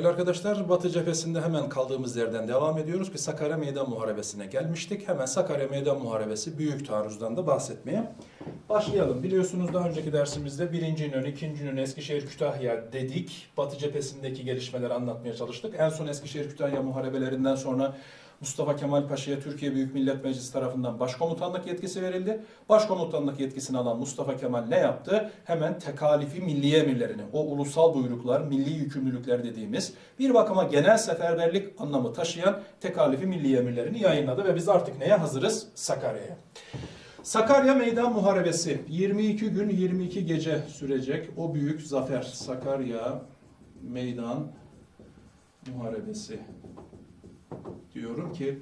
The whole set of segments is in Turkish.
Değerli arkadaşlar, Batı cephesinde hemen kaldığımız yerden devam ediyoruz ki Sakarya Meydan Muharebesi'ne gelmiştik. Hemen Sakarya Meydan Muharebesi Büyük Taarruz'dan da bahsetmeye başlayalım. Biliyorsunuz daha önceki dersimizde 1. İnönü, 2. İnönü, Eskişehir, Kütahya dedik. Batı cephesindeki gelişmeleri anlatmaya çalıştık. En son Eskişehir, Kütahya muharebelerinden sonra Mustafa Kemal Paşa'ya Türkiye Büyük Millet Meclisi tarafından başkomutanlık yetkisi verildi. Başkomutanlık yetkisini alan Mustafa Kemal ne yaptı? Hemen tekalifi milli emirlerini, o ulusal buyruklar, milli yükümlülükler dediğimiz bir bakıma genel seferberlik anlamı taşıyan tekalifi milli emirlerini yayınladı ve biz artık neye hazırız? Sakarya'ya. Sakarya Meydan Muharebesi 22 gün 22 gece sürecek o büyük zafer. Sakarya Meydan Muharebesi diyorum ki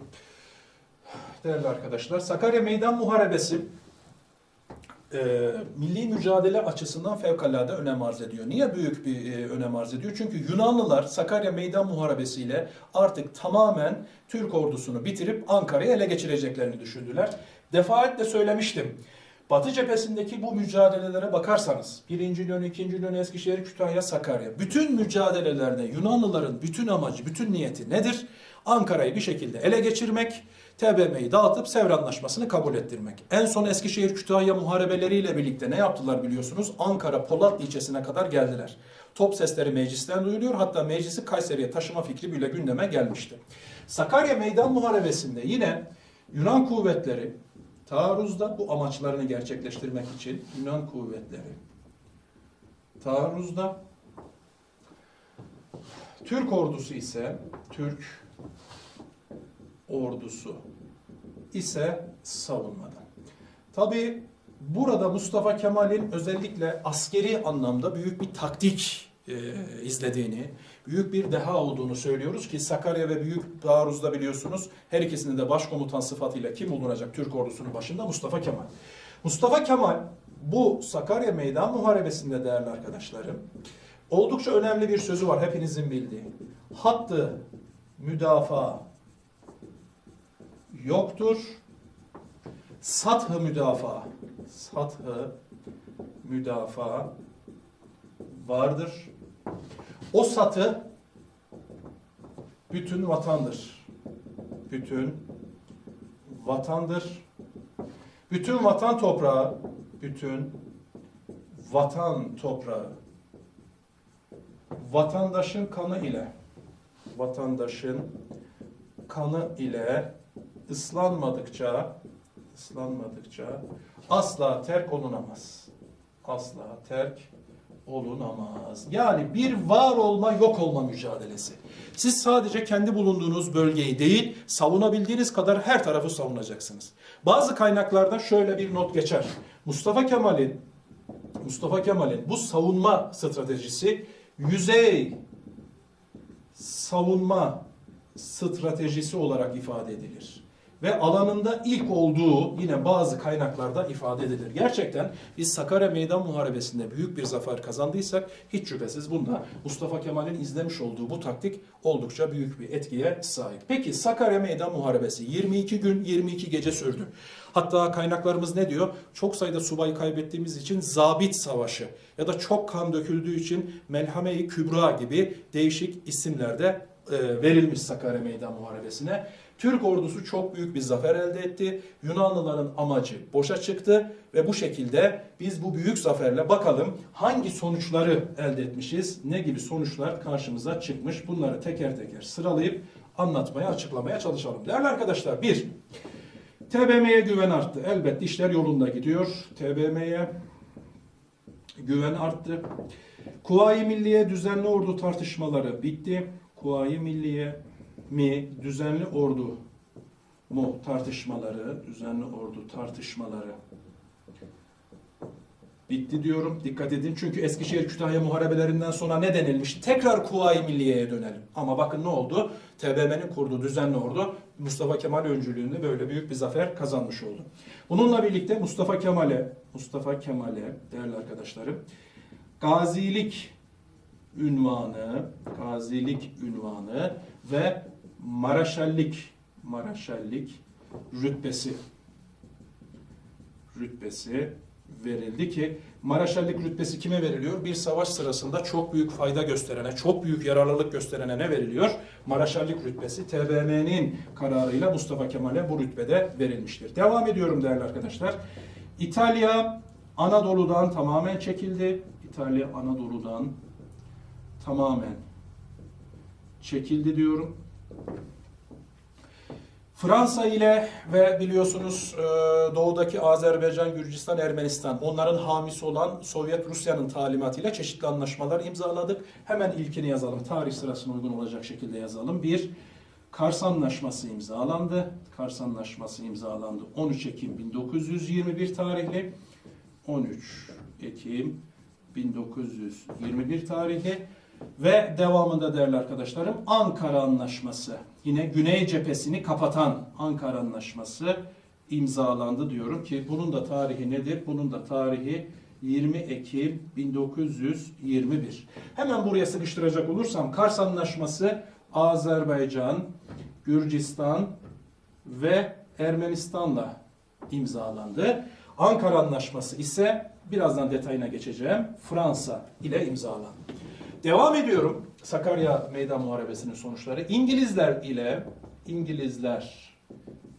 değerli arkadaşlar Sakarya Meydan Muharebesi e, milli mücadele açısından fevkalade önem arz ediyor. Niye büyük bir e, önem arz ediyor? Çünkü Yunanlılar Sakarya Meydan Muharebesi ile artık tamamen Türk ordusunu bitirip Ankara'yı ele geçireceklerini düşündüler. Defaatle söylemiştim. Batı cephesindeki bu mücadelelere bakarsanız, 1. İnönü, 2. İnönü, Eskişehir, Kütahya, Sakarya, bütün mücadelelerde Yunanlıların bütün amacı, bütün niyeti nedir? Ankara'yı bir şekilde ele geçirmek, TBMM'yi dağıtıp Sevr Anlaşması'nı kabul ettirmek. En son Eskişehir Kütahya muharebeleriyle birlikte ne yaptılar biliyorsunuz? Ankara Polat ilçesine kadar geldiler. Top sesleri meclisten duyuluyor. Hatta meclisi Kayseri'ye taşıma fikri bile gündeme gelmişti. Sakarya Meydan Muharebesi'nde yine Yunan kuvvetleri taarruzda bu amaçlarını gerçekleştirmek için Yunan kuvvetleri taarruzda Türk ordusu ise Türk ordusu ise savunmada. Tabi burada Mustafa Kemal'in özellikle askeri anlamda büyük bir taktik e, izlediğini, büyük bir deha olduğunu söylüyoruz ki Sakarya ve Büyük Taarruz'da biliyorsunuz her ikisinde de başkomutan sıfatıyla kim bulunacak Türk ordusunun başında? Mustafa Kemal. Mustafa Kemal bu Sakarya Meydan Muharebesi'nde değerli arkadaşlarım oldukça önemli bir sözü var hepinizin bildiği. Hattı müdafaa yoktur. Sathı müdafaa. Sathı müdafaa vardır. O satı bütün vatandır. Bütün vatandır. Bütün vatan toprağı, bütün vatan toprağı vatandaşın kanı ile vatandaşın kanı ile ıslanmadıkça ıslanmadıkça asla terk olunamaz. Asla terk olunamaz. Yani bir var olma yok olma mücadelesi. Siz sadece kendi bulunduğunuz bölgeyi değil, savunabildiğiniz kadar her tarafı savunacaksınız. Bazı kaynaklarda şöyle bir not geçer. Mustafa Kemal'in Mustafa Kemal'in bu savunma stratejisi yüzey savunma stratejisi olarak ifade edilir. Ve alanında ilk olduğu yine bazı kaynaklarda ifade edilir. Gerçekten biz Sakarya Meydan Muharebesi'nde büyük bir zafer kazandıysak hiç şüphesiz bunda Mustafa Kemal'in izlemiş olduğu bu taktik oldukça büyük bir etkiye sahip. Peki Sakarya Meydan Muharebesi 22 gün 22 gece sürdü. Hatta kaynaklarımız ne diyor? Çok sayıda subayı kaybettiğimiz için zabit savaşı ya da çok kan döküldüğü için Melhame-i Kübra gibi değişik isimlerde e, verilmiş Sakarya Meydan Muharebesi'ne. Türk ordusu çok büyük bir zafer elde etti. Yunanlıların amacı boşa çıktı ve bu şekilde biz bu büyük zaferle bakalım hangi sonuçları elde etmişiz, ne gibi sonuçlar karşımıza çıkmış. Bunları teker teker sıralayıp anlatmaya, açıklamaya çalışalım. Değerli arkadaşlar, bir, TBM'ye güven arttı. Elbette işler yolunda gidiyor. TBM'ye güven arttı. Kuvayi Milliye düzenli ordu tartışmaları bitti. Kuvayi Milliye mi düzenli ordu mu tartışmaları, düzenli ordu tartışmaları bitti diyorum. Dikkat edin çünkü Eskişehir Kütahya muharebelerinden sonra ne denilmiş? Tekrar Kuvayi Milliye'ye dönelim. Ama bakın ne oldu? TBMM'nin kurduğu düzenli ordu Mustafa Kemal öncülüğünde böyle büyük bir zafer kazanmış oldu. Bununla birlikte Mustafa Kemal'e, Mustafa Kemal'e değerli arkadaşlarım, gazilik ünvanı, gazilik ünvanı ve maraşallik, maraşallik rütbesi rütbesi verildi ki Maraşallik rütbesi kime veriliyor? Bir savaş sırasında çok büyük fayda gösterene, çok büyük yararlılık gösterene ne veriliyor? Maraşallik rütbesi TBMM'nin kararıyla Mustafa Kemal'e bu rütbede verilmiştir. Devam ediyorum değerli arkadaşlar. İtalya Anadolu'dan tamamen çekildi. İtalya Anadolu'dan tamamen çekildi diyorum. Fransa ile ve biliyorsunuz e, doğudaki Azerbaycan, Gürcistan, Ermenistan onların hamisi olan Sovyet Rusya'nın talimatıyla çeşitli anlaşmalar imzaladık. Hemen ilkini yazalım. Tarih sırasına uygun olacak şekilde yazalım. Bir, Kars Anlaşması imzalandı. Kars Anlaşması imzalandı 13 Ekim 1921 tarihli. 13 Ekim 1921 tarihli ve devamında değerli arkadaşlarım Ankara Anlaşması yine Güney cephesini kapatan Ankara Anlaşması imzalandı diyorum ki bunun da tarihi nedir? Bunun da tarihi 20 Ekim 1921. Hemen buraya sıkıştıracak olursam Kars Anlaşması Azerbaycan, Gürcistan ve Ermenistan'la imzalandı. Ankara Anlaşması ise birazdan detayına geçeceğim. Fransa ile imzalandı. Devam ediyorum. Sakarya Meydan Muharebesi'nin sonuçları. İngilizler ile İngilizler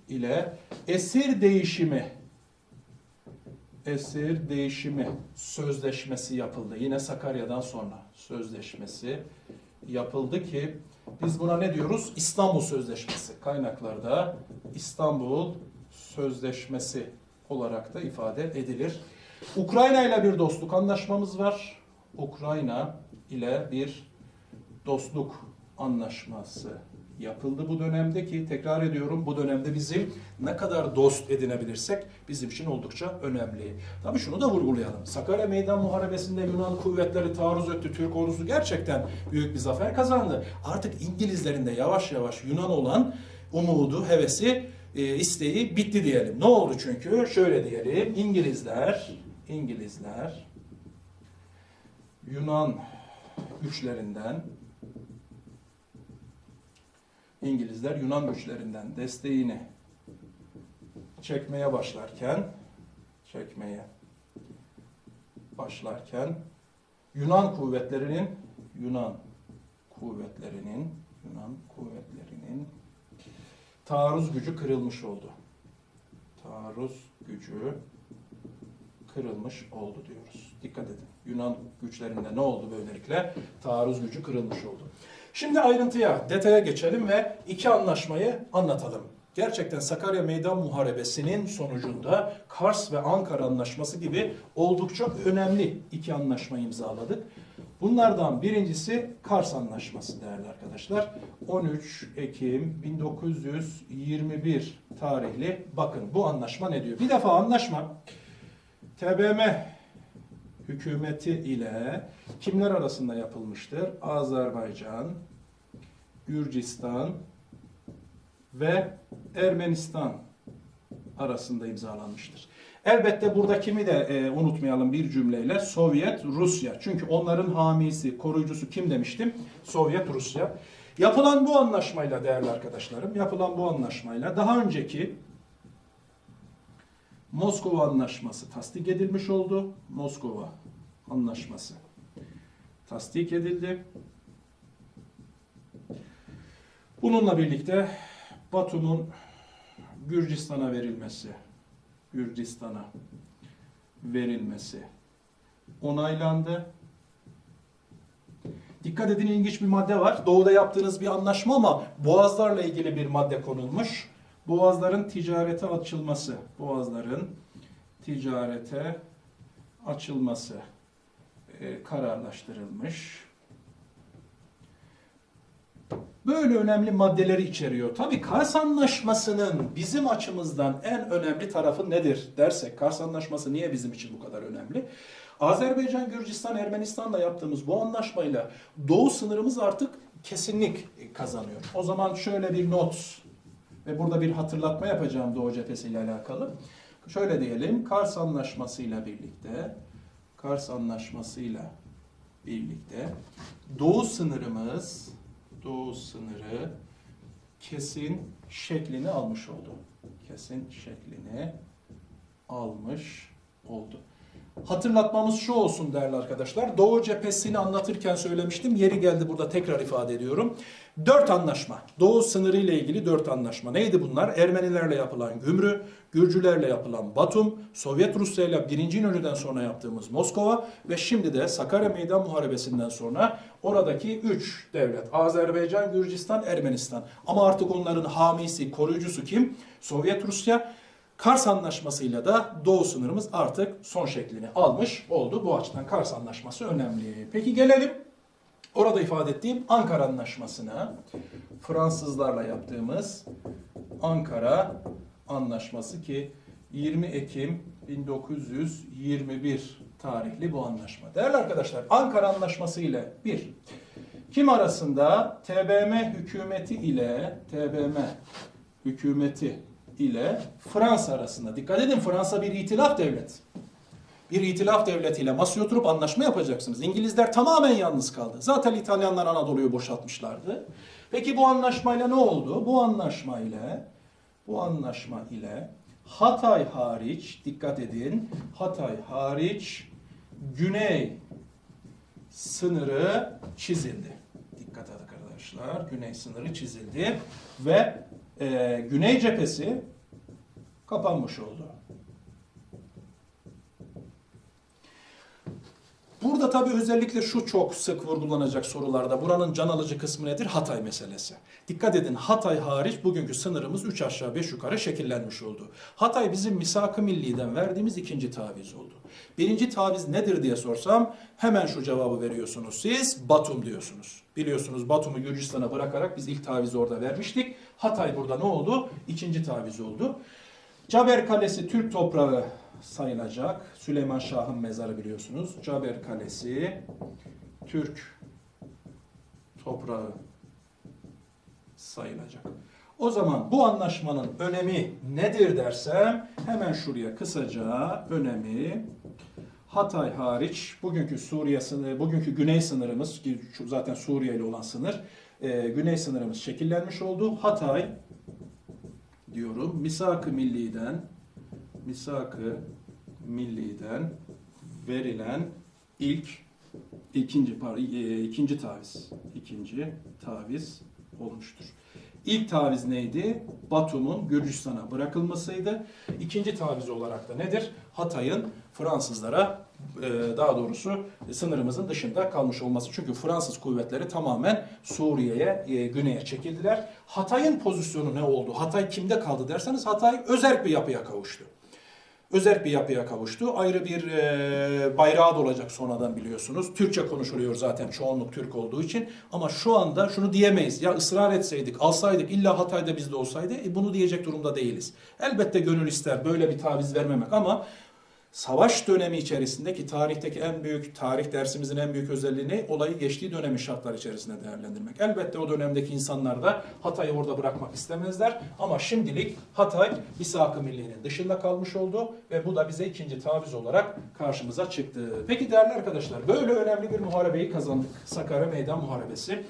ile esir değişimi esir değişimi sözleşmesi yapıldı. Yine Sakarya'dan sonra sözleşmesi yapıldı ki biz buna ne diyoruz? İstanbul Sözleşmesi. Kaynaklarda İstanbul Sözleşmesi olarak da ifade edilir. Ukrayna ile bir dostluk anlaşmamız var. Ukrayna ile bir dostluk anlaşması yapıldı bu dönemde ki tekrar ediyorum bu dönemde bizim ne kadar dost edinebilirsek bizim için oldukça önemli. Tabii şunu da vurgulayalım. Sakarya Meydan Muharebesi'nde Yunan kuvvetleri taarruz etti. Türk ordusu gerçekten büyük bir zafer kazandı. Artık İngilizlerin de yavaş yavaş Yunan olan umudu, hevesi, e, isteği bitti diyelim. Ne oldu çünkü? Şöyle diyelim. İngilizler İngilizler Yunan güçlerinden İngilizler Yunan güçlerinden desteğini çekmeye başlarken çekmeye başlarken Yunan kuvvetlerinin Yunan kuvvetlerinin Yunan kuvvetlerinin taarruz gücü kırılmış oldu. Taarruz gücü kırılmış oldu diyoruz. Dikkat edin. Yunan güçlerinde ne oldu böylelikle? Taarruz gücü kırılmış oldu. Şimdi ayrıntıya, detaya geçelim ve iki anlaşmayı anlatalım. Gerçekten Sakarya Meydan Muharebesi'nin sonucunda Kars ve Ankara Anlaşması gibi oldukça önemli iki anlaşma imzaladık. Bunlardan birincisi Kars Anlaşması değerli arkadaşlar. 13 Ekim 1921 tarihli. Bakın bu anlaşma ne diyor? Bir defa anlaşma TBM hükümeti ile kimler arasında yapılmıştır? Azerbaycan, Gürcistan ve Ermenistan arasında imzalanmıştır. Elbette burada kimi de e, unutmayalım bir cümleyle Sovyet Rusya. Çünkü onların hamisi, koruyucusu kim demiştim? Sovyet Rusya. Yapılan bu anlaşmayla değerli arkadaşlarım, yapılan bu anlaşmayla daha önceki Moskova Anlaşması tasdik edilmiş oldu. Moskova Anlaşması tasdik edildi. Bununla birlikte Batum'un Gürcistan'a verilmesi, Gürcistan'a verilmesi onaylandı. Dikkat edin ilginç bir madde var. Doğuda yaptığınız bir anlaşma ama boğazlarla ilgili bir madde konulmuş. Boğazların ticarete açılması. Boğazların ticarete açılması e, kararlaştırılmış. Böyle önemli maddeleri içeriyor. Tabii Kars Anlaşması'nın bizim açımızdan en önemli tarafı nedir dersek, Kars Anlaşması niye bizim için bu kadar önemli? Azerbaycan, Gürcistan, Ermenistan'la yaptığımız bu anlaşmayla doğu sınırımız artık kesinlik kazanıyor. O zaman şöyle bir not ve burada bir hatırlatma yapacağım Doğu cephesi ile alakalı. Şöyle diyelim, Kars Anlaşması ile birlikte, Kars Anlaşması ile birlikte Doğu sınırımız, Doğu sınırı kesin şeklini almış oldu. Kesin şeklini almış oldu. Hatırlatmamız şu olsun değerli arkadaşlar. Doğu cephesini anlatırken söylemiştim. Yeri geldi burada tekrar ifade ediyorum. Dört anlaşma. Doğu sınırı ile ilgili dört anlaşma. Neydi bunlar? Ermenilerle yapılan Gümrü, Gürcülerle yapılan Batum, Sovyet Rusya ile 1. İnönü'den sonra yaptığımız Moskova ve şimdi de Sakarya Meydan Muharebesi'nden sonra oradaki üç devlet. Azerbaycan, Gürcistan, Ermenistan. Ama artık onların hamisi, koruyucusu kim? Sovyet Rusya. Kars Anlaşması'yla da Doğu sınırımız artık son şeklini almış oldu. Bu açıdan Kars Anlaşması önemli. Peki gelelim orada ifade ettiğim Ankara Anlaşması'na. Fransızlarla yaptığımız Ankara Anlaşması ki 20 Ekim 1921 tarihli bu anlaşma. Değerli arkadaşlar Ankara Anlaşması ile bir kim arasında TBM hükümeti ile TBM hükümeti ile Fransa arasında. Dikkat edin Fransa bir itilaf devlet. Bir itilaf devletiyle masaya oturup anlaşma yapacaksınız. İngilizler tamamen yalnız kaldı. Zaten İtalyanlar Anadolu'yu boşaltmışlardı. Peki bu anlaşmayla ne oldu? Bu anlaşma ile bu anlaşma ile Hatay hariç dikkat edin. Hatay hariç güney sınırı çizildi. Dikkat edin arkadaşlar. Güney sınırı çizildi ve e, güney cephesi kapanmış oldu. Burada tabii özellikle şu çok sık vurgulanacak sorularda. Buranın can alıcı kısmı nedir? Hatay meselesi. Dikkat edin Hatay hariç bugünkü sınırımız 3 aşağı 5 yukarı şekillenmiş oldu. Hatay bizim misak-ı milliden verdiğimiz ikinci taviz oldu. Birinci taviz nedir diye sorsam hemen şu cevabı veriyorsunuz siz. Batum diyorsunuz. Biliyorsunuz Batum'u Gürcistan'a bırakarak biz ilk tavizi orada vermiştik. Hatay burada ne oldu? İkinci taviz oldu. Caber Kalesi Türk toprağı sayılacak. Süleyman Şah'ın mezarı biliyorsunuz. Caber Kalesi Türk toprağı sayılacak. O zaman bu anlaşmanın önemi nedir dersem hemen şuraya kısaca önemi Hatay hariç bugünkü Suriye sınırı, bugünkü güney sınırımız ki zaten Suriye ile olan sınır, e, güney sınırımız şekillenmiş oldu. Hatay diyorum misak-ı milliden misak-ı milliden verilen ilk ikinci par e, ikinci taviz ikinci taviz olmuştur. İlk taviz neydi? Batum'un Gürcistan'a bırakılmasıydı. İkinci taviz olarak da nedir? Hatay'ın Fransızlara e, daha doğrusu sınırımızın dışında kalmış olması. Çünkü Fransız kuvvetleri tamamen Suriye'ye, e, güneye çekildiler. Hatay'ın pozisyonu ne oldu? Hatay kimde kaldı derseniz Hatay özerk bir yapıya kavuştu özerk bir yapıya kavuştu. Ayrı bir e, bayrağı da olacak sonradan biliyorsunuz. Türkçe konuşuluyor zaten çoğunluk Türk olduğu için. Ama şu anda şunu diyemeyiz. Ya ısrar etseydik, alsaydık, illa Hatay'da bizde olsaydı e, bunu diyecek durumda değiliz. Elbette gönül ister böyle bir taviz vermemek ama savaş dönemi içerisindeki tarihteki en büyük tarih dersimizin en büyük özelliği ne? Olayı geçtiği dönemin şartlar içerisinde değerlendirmek. Elbette o dönemdeki insanlar da Hatay'ı orada bırakmak istemezler ama şimdilik Hatay misak-ı milliğinin dışında kalmış oldu ve bu da bize ikinci taviz olarak karşımıza çıktı. Peki değerli arkadaşlar böyle önemli bir muharebeyi kazandık. Sakarya Meydan Muharebesi.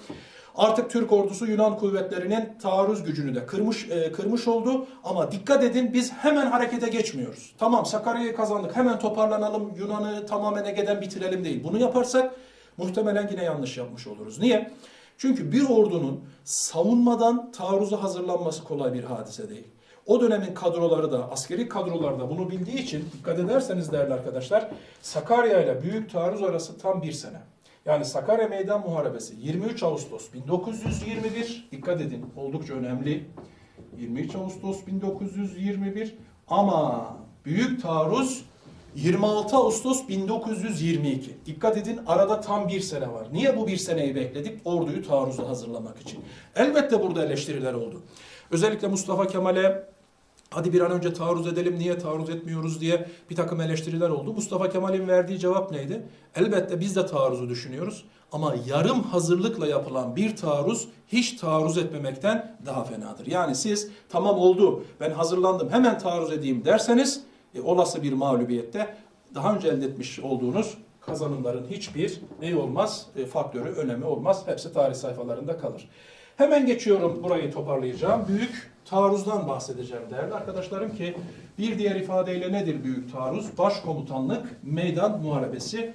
Artık Türk ordusu Yunan kuvvetlerinin taarruz gücünü de kırmış e, kırmış oldu. Ama dikkat edin biz hemen harekete geçmiyoruz. Tamam Sakarya'yı kazandık hemen toparlanalım Yunan'ı tamamen Ege'den bitirelim değil. Bunu yaparsak muhtemelen yine yanlış yapmış oluruz. Niye? Çünkü bir ordunun savunmadan taarruza hazırlanması kolay bir hadise değil. O dönemin kadroları da, askeri kadrolar da bunu bildiği için dikkat ederseniz değerli arkadaşlar, Sakarya ile Büyük Taarruz arası tam bir sene. Yani Sakarya Meydan Muharebesi 23 Ağustos 1921 dikkat edin oldukça önemli. 23 Ağustos 1921 ama Büyük Taarruz 26 Ağustos 1922. Dikkat edin arada tam bir sene var. Niye bu bir seneyi bekledik? Orduyu taarruza hazırlamak için. Elbette burada eleştiriler oldu. Özellikle Mustafa Kemal'e hadi bir an önce taarruz edelim niye taarruz etmiyoruz diye bir takım eleştiriler oldu. Mustafa Kemal'in verdiği cevap neydi? Elbette biz de taarruzu düşünüyoruz ama yarım hazırlıkla yapılan bir taarruz hiç taarruz etmemekten daha fenadır. Yani siz tamam oldu ben hazırlandım hemen taarruz edeyim derseniz e, olası bir mağlubiyette daha önce elde etmiş olduğunuz kazanımların hiçbir neyi olmaz, e, faktörü, önemi olmaz. Hepsi tarih sayfalarında kalır. Hemen geçiyorum burayı toparlayacağım. Büyük taarruzdan bahsedeceğim değerli arkadaşlarım ki bir diğer ifadeyle nedir büyük taarruz? Başkomutanlık, meydan muharebesi.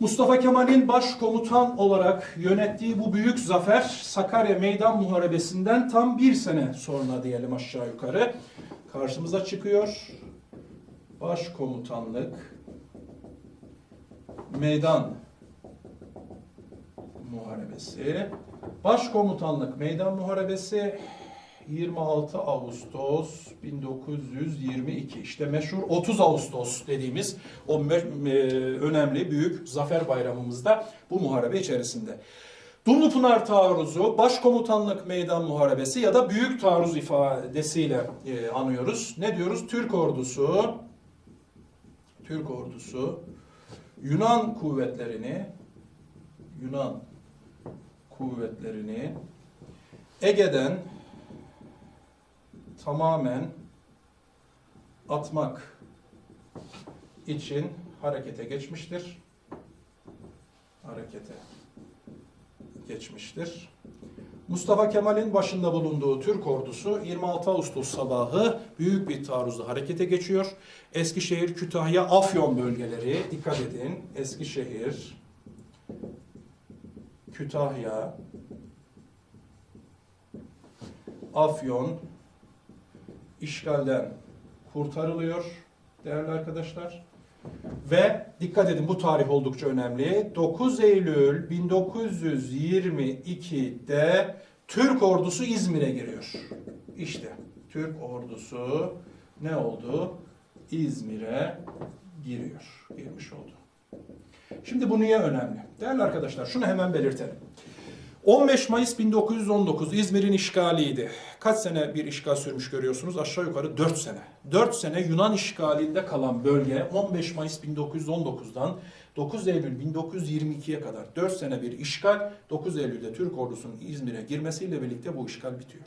Mustafa Kemal'in başkomutan olarak yönettiği bu büyük zafer Sakarya Meydan Muharebesi'nden tam bir sene sonra diyelim aşağı yukarı karşımıza çıkıyor. Başkomutanlık Meydan Muharebesi. Başkomutanlık Meydan Muharebesi 26 Ağustos 1922 işte meşhur 30 Ağustos dediğimiz o önemli büyük zafer bayramımızda bu muharebe içerisinde. Dumlupınar Taarruzu, Başkomutanlık Meydan Muharebesi ya da Büyük Taarruz ifadesiyle e, anıyoruz. Ne diyoruz? Türk ordusu Türk ordusu Yunan kuvvetlerini Yunan kuvvetlerini Ege'den tamamen atmak için harekete geçmiştir. Harekete geçmiştir. Mustafa Kemal'in başında bulunduğu Türk ordusu 26 Ağustos sabahı büyük bir taarruzla harekete geçiyor. Eskişehir, Kütahya, Afyon bölgeleri dikkat edin. Eskişehir, Kütahya, Afyon işgalden kurtarılıyor değerli arkadaşlar. Ve dikkat edin bu tarih oldukça önemli. 9 Eylül 1922'de Türk ordusu İzmir'e giriyor. İşte Türk ordusu ne oldu? İzmir'e giriyor. Girmiş oldu. Şimdi bu niye önemli? Değerli arkadaşlar şunu hemen belirtelim. 15 Mayıs 1919 İzmir'in işgaliydi. Kaç sene bir işgal sürmüş görüyorsunuz? Aşağı yukarı 4 sene. 4 sene Yunan işgalinde kalan bölge 15 Mayıs 1919'dan 9 Eylül 1922'ye kadar 4 sene bir işgal. 9 Eylül'de Türk ordusunun İzmir'e girmesiyle birlikte bu işgal bitiyor.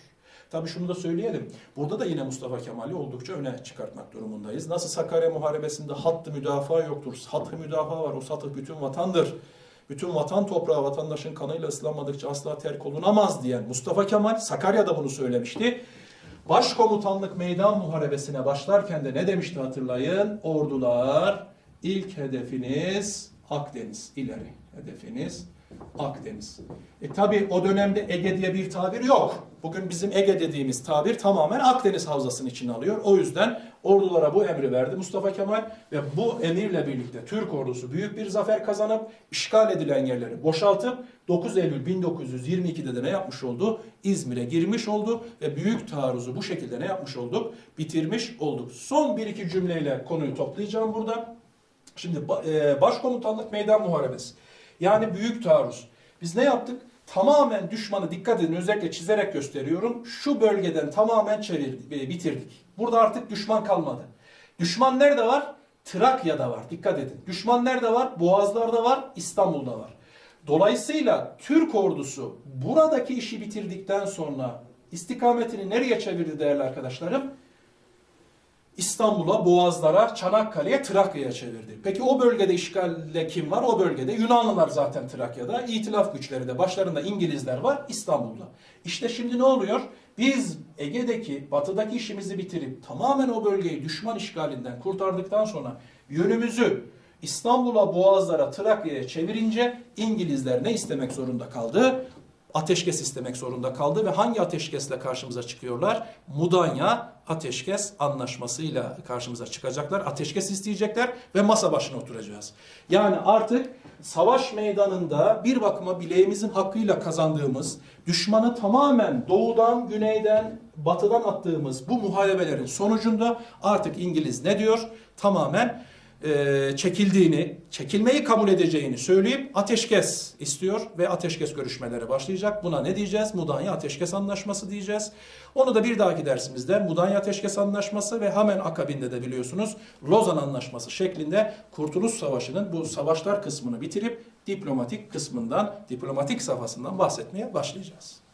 Tabii şunu da söyleyelim. Burada da yine Mustafa Kemal'i oldukça öne çıkartmak durumundayız. Nasıl Sakarya Muharebesi'nde hattı müdafaa yoktur. Hattı müdafaa var. O satı bütün vatandır bütün vatan toprağı vatandaşın kanıyla ıslanmadıkça asla terk olunamaz diyen Mustafa Kemal Sakarya'da bunu söylemişti. Başkomutanlık meydan muharebesine başlarken de ne demişti hatırlayın? Ordular ilk hedefiniz Akdeniz ileri. Hedefiniz Akdeniz. E tabi o dönemde Ege diye bir tabir yok. Bugün bizim Ege dediğimiz tabir tamamen Akdeniz havzasının içine alıyor. O yüzden ordulara bu emri verdi Mustafa Kemal ve bu emirle birlikte Türk ordusu büyük bir zafer kazanıp işgal edilen yerleri boşaltıp 9 Eylül 1922'de de ne yapmış oldu? İzmir'e girmiş oldu ve büyük taarruzu bu şekilde ne yapmış olduk? Bitirmiş olduk. Son bir iki cümleyle konuyu toplayacağım burada. Şimdi e, başkomutanlık meydan muharebesi. Yani büyük taarruz. Biz ne yaptık? Tamamen düşmanı dikkat edin özellikle çizerek gösteriyorum. Şu bölgeden tamamen çevirdik, e, bitirdik. Burada artık düşman kalmadı. Düşman nerede var? Trakya'da var. Dikkat edin. Düşman nerede var? Boğazlar'da var, İstanbul'da var. Dolayısıyla Türk ordusu buradaki işi bitirdikten sonra istikametini nereye çevirdi değerli arkadaşlarım? İstanbul'a, Boğazlara, Çanakkale'ye, Trakya'ya çevirdi. Peki o bölgede işgalde kim var? O bölgede Yunanlılar zaten Trakya'da, İtilaf güçleri de başlarında İngilizler var İstanbul'da. İşte şimdi ne oluyor? Biz Ege'deki, batıdaki işimizi bitirip tamamen o bölgeyi düşman işgalinden kurtardıktan sonra yönümüzü İstanbul'a, Boğazlara, Trakya'ya çevirince İngilizler ne istemek zorunda kaldı? Ateşkes istemek zorunda kaldı ve hangi ateşkesle karşımıza çıkıyorlar? Mudanya ateşkes anlaşmasıyla karşımıza çıkacaklar. Ateşkes isteyecekler ve masa başına oturacağız. Yani artık savaş meydanında bir bakıma bileğimizin hakkıyla kazandığımız, düşmanı tamamen doğudan, güneyden, batıdan attığımız bu muharebelerin sonucunda artık İngiliz ne diyor? Tamamen e, çekildiğini, çekilmeyi kabul edeceğini söyleyip ateşkes istiyor ve ateşkes görüşmeleri başlayacak. Buna ne diyeceğiz? Mudanya Ateşkes Anlaşması diyeceğiz. Onu da bir dahaki dersimizde Mudanya Ateşkes Anlaşması ve hemen akabinde de biliyorsunuz Lozan Anlaşması şeklinde Kurtuluş Savaşı'nın bu savaşlar kısmını bitirip diplomatik kısmından, diplomatik safhasından bahsetmeye başlayacağız.